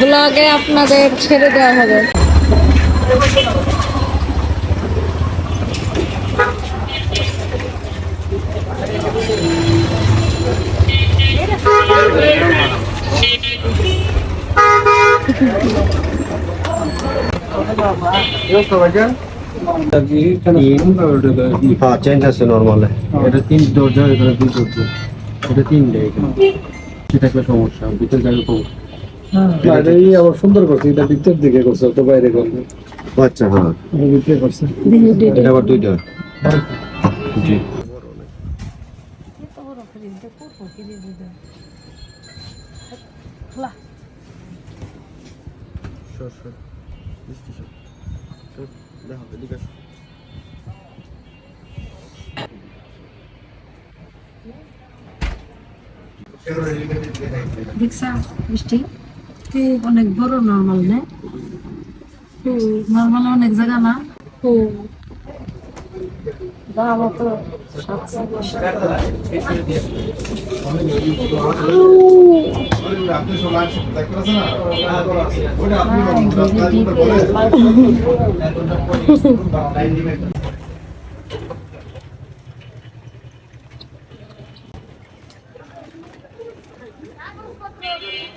ব্লগে আপনাদের ছেড়ে দেওয়া হবে। সমস্যা ভিতর আবার সুন্দর করছে এটা দিকে করছে বাইরে করছে আচ্ছা আবার দুইটা জি দেখছা বৃষ্টি অনেক বড় নর্মাল না? নর্মাল অনেক জায়গা না? দাম তো মুইটা মুইটা ছোট ছোট মুইটা পাকাইতে মুইটা এই যে মুইটা মুখে দিছে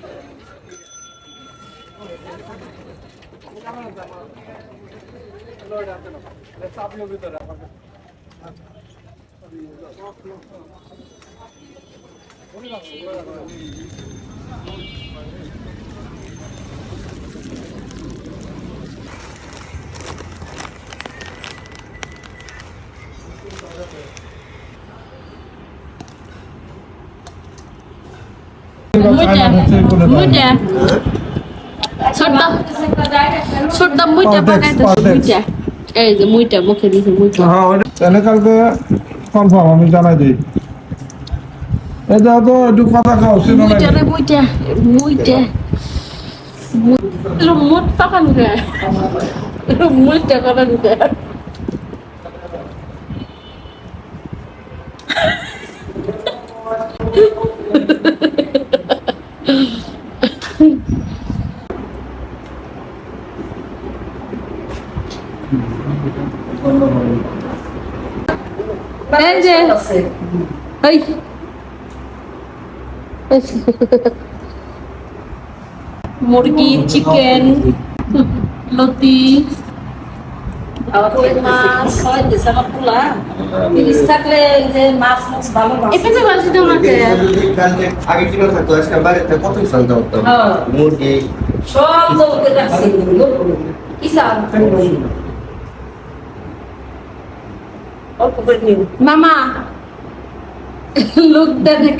মুইটা হ্যাঁ ওটা তাহলে কালকে কনফার্ম আমি জানাই দিই এটা তো একটু কথা খাও মুইটা মুইটা মুইটা lu এই যে ওই মুরগি চিকেন লতি। আগে কিলো থাকতো আজকে বাইরে কত শান্ত হতো মুরগি। সব রাখছি কিসান নিও মামা লোক দেখ